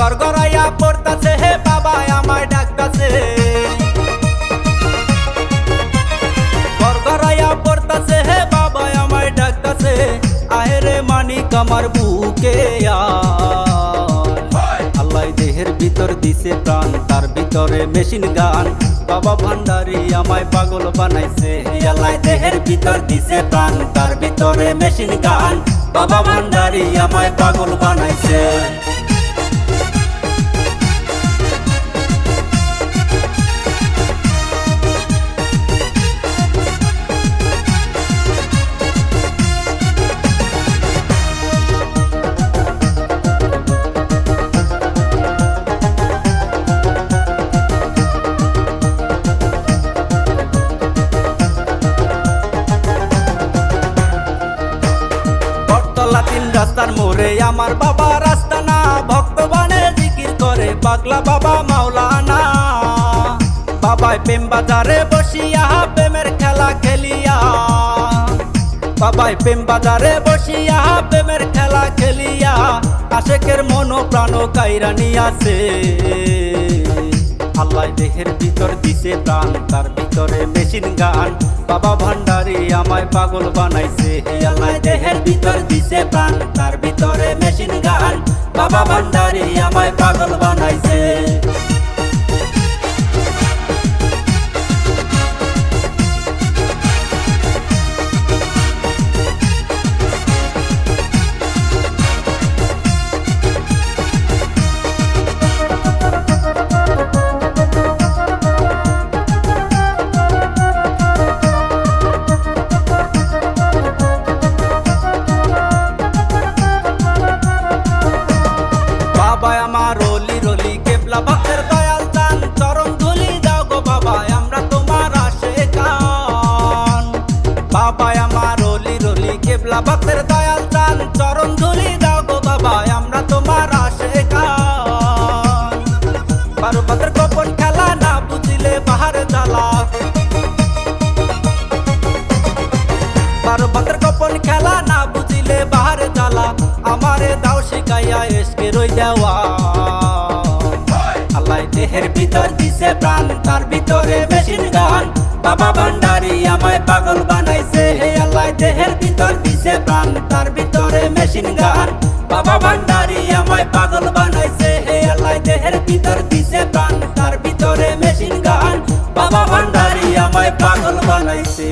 গড়গড়াইয়া পড়তাছে, হে বাবা হে বাবা আমায় ডাকতাছে। আয় মানিক আমার বুকে আল্লাহ দেহের ভিতর দিছে প্রাণ, তার ভিতরে মেশিন গান। বাবা ভান্ডারি আমায় পাগল বানাইছে। আল্লাহ দেহের ভিতর দিছে প্রাণ, তার ভিতরে মেশিন গান। বাবা ভান্ডারি আমায় পাগল বানাইছে। বটতলা তিন রাস্তার মোড়ে আমার বাবা রাস্তা না। ভক্তবানের জিকির করে, পাগলা বাবা মাওলানা। বাবাই প্রেম বাজারে বসিয়া, প্রেমের খেলা খেলিয়া। বাবাই প্রেম বাজারে বসিয়া, প্রেমের খেলা খেলিয়া। আশেকের মনো প্রাণ কাইরানি আছে আল্লাহ দেহের ভিতর দিছে প্রাণ, তার ভিতরে মেশিন গান। বাবা ভান্ডারি আমায় পাগল বানাইছে। আল্লাহ দেহের ভিতর দিছে প্রাণ, তার ভিতরে মেশিন গান। বাবা ভান্ডারি আমায় পাগল বানাইছে। বাবা আমার রলি রলি কেবলা ভক্তের গোপন খেলা না বুঝিলে বাহার জ্বালা। আমারে দাও শিখাইয়া এসকে রই দেওয়া। আল্লাহ দেহের ভিতর দিছে প্রাণ, তার ভিতরে মেশিন গান। বাবা ভান্ডারি আমায় পাগল বানাইছে। হে আল্লাহ, দেহের ভিতর দিছে প্রাণ, তার ভিতরে মেশিন গান। বাবা ভান্ডারি আমায় পাগল বানাইছে। হে আল্লাহ, দেহের ভিতর দিছে প্রাণ, তার ভিতরে মেশিন গান। বাবা ভান্ডারি আমায় পাগল বানাইছে।